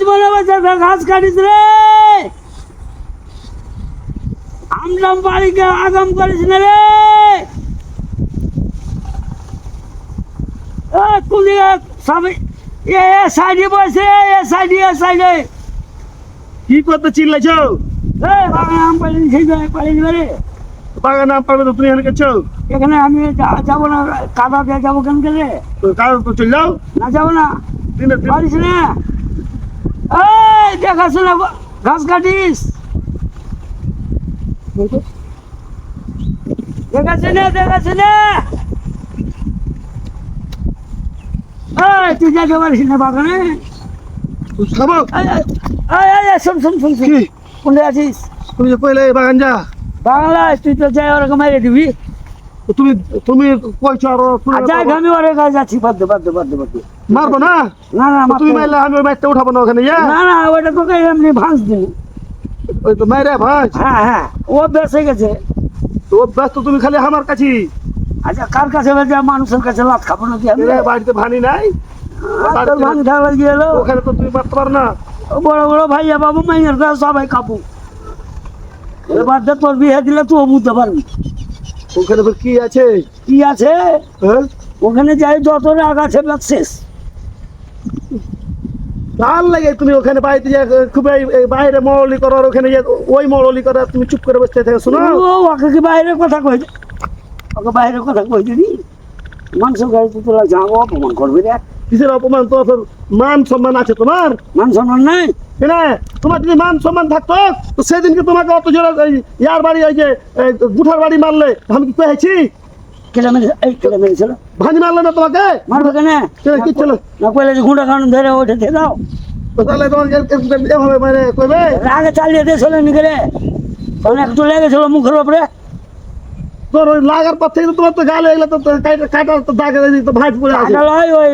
কাটিস বসে ঘাস কাটিস রে। আমরাম বাড়িকে আগাম করিস না রে। এ, কুলি সবাই এ এ সাইডে বসে এ সাইডে এ সাইডে। কি করতে চিল্লাইছো? বাগান আম পারবে তো তুমি এখানে গেছো? এখানে আমি যাব না কাদা দিয়ে যাব কেন কে রে? তো তো চলে যাও। না যাব না। পারিস না। এই দেখাশোনা ঘাস কাটিস। দেখাচ্ছে না দেখাচ্ছে না তুই যেতে পারিস না বাগানে শোন শোন শোন শোন। কোনটা আছিস তুমি এই বাগান যা। বাংলায় তুই তো যাই ওরকম মেরে দিবি। তুমি তুমি কইছো আর যাই আমি ওর যাচ্ছি বাদ বাদ বাদ বাদ মারবো না? না না তুমি মারলে আমি ওই মাইরটা উঠাবো না ওখানে না না ওটা তোকে এমনি ভাঁজ দিন ওই তো মাইরে ভাই হ্যাঁ হ্যাঁ ও বেসে গেছে। তো ব্যস্ত তুমি খালি আমার কাছে আচ্ছা কার কাছে বেজে মানুষের কাছে লাভ খাব নাকি আমি? বাড়িতে ভানি নাই? ভাঙ গিয়ে এলো ওখানে তো তুমি মারতে পারো না। বড় বড় ভাইয়া বাবু মাইয়ের কাছে সবাই কাপু এবার তো তোর বিয়ে দিলে তুই বুঝতে পারবি। ওখানে কি আছে? কি আছে? হ্যাঁ? ওখানে যাই যত রাগ আছে শেষ। ভালো লাগে তুমি ওখানে বাড়িতে যে খুব বাইরে মরলি করার ওখানে যে ওই মরলি করার তুমি চুপ করে বসতে থাকে শোনো। ও ওকে কি বাইরের কথা কই? ওকে বাইরের কথা কই দিবি? মানুষ গাড়ি তো তোলা যাব অপমান করবি রে কিসের অপমান? তো মান সম্মান আছে তোমার। মান সম্মান নাই? কেনা তোমার যদি মান সম্মান থাকতো তো সেদিনকে তোমাকে অত জোরে এই ইয়ার বাড়ি ওই যে এই গুঠার বাড়ি মারলে আমি কি মেরে এই মেরেছিল ভানি মারলে না তোমাকে? মারবে কেন? কি ছিল না কইলে যে গুঁড়া কারণ ধরে ওঠে দিয়ে দাও। তো তাহলে তোমাকে এ- এ- এভাবে মানে কইবে? রাগে চালিয়ে দিয়েছিল নিকে রে তখন একটু লেগেছিল মুখের উপরে। তোর ওই লাগার পর থেকে তোমার তো গালে এগুলো তো কাটা- দাগ এই তো পড়ে আছে। ওই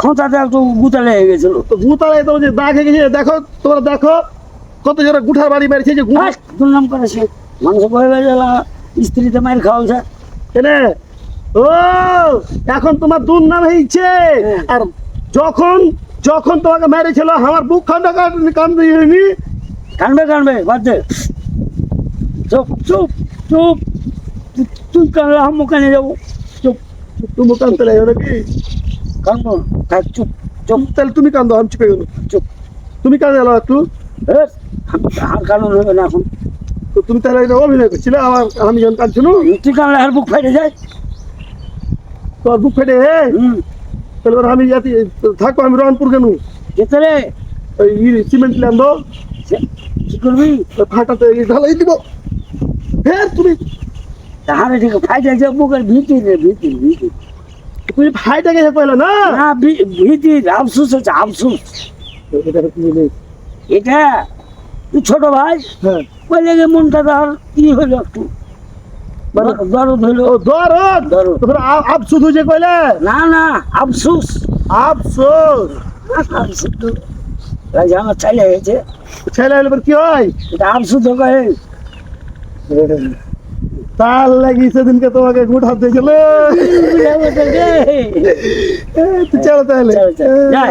খোঁচাতে একটু গুতা লেগে গেছিল। তো গুতালে তো যে দাগ হয়ে গেছে দেখো তোমরা দেখো কত জোরে গুঠার বাড়ি মেরেছে যে গুঠা দুর্নাম করেছে মানুষ কয়ে গেছে স্ত্রীতে মায়ের খাওয়াছে কেনে? ও এখন তোমার দুর্নাম হয়েছে। হ্যাঁ। আর যখন যখন তোমাকে মেরেছিল আমার বুক খান্ডা কান্দি হয়নি? কানবে কানবে বাদ দে। চুপ চুপ চুপ। তুই কানলে আমি কানে যাব। চুপ তুমি কানতে লাগে নাকি? কানবো না। থাক, চুপ চুপ। তাহলে তুমি কান্দো আমি চুপে গেলো চুপ। তুমি কান্দে এলো একটু। আর কারণ হবে না এখন। তো তুমি তাহলে এটা অভিনয় করছিলে আমার আমি যখন কাঁদছিল তুই আর বুক ফাইটে যায়? তোর বুক ফেটে হে? তাহলে এবার আমি যাতে থাকব আমি রনপুর কেন? যেতে রে। ওই সিমেন্ট ল্যান্ড কি করবি? ফাটাতে ঢালাই দিব। ফের তুমি তাহলে ঠিক ফাইটে বুকের ভিতর রে ভিতর ভিতর ভাইটা গেছে কইলো না? না ভি- ভিতর আফসুস হচ্ছে আফসুস এটা তুই ছোট ভাই হ্যাঁ। ওই লেগে মনটা তার কি হলো একটু? দরদ দরদ দরদ। আফসোস হয়েছে কইলে? না না আফসুস। আফসোস। আফসুস তো। রাজা আমার চাইলে হয়েছে। ছেলে হলে কি হয়? এটা আফসুস কয়ে। তার লাগি সেদিনকে তোমাকে গুট হাত দিয়েছিল বুঝা গেছে রে। চলো তাহলে চলো, চলো, যাই।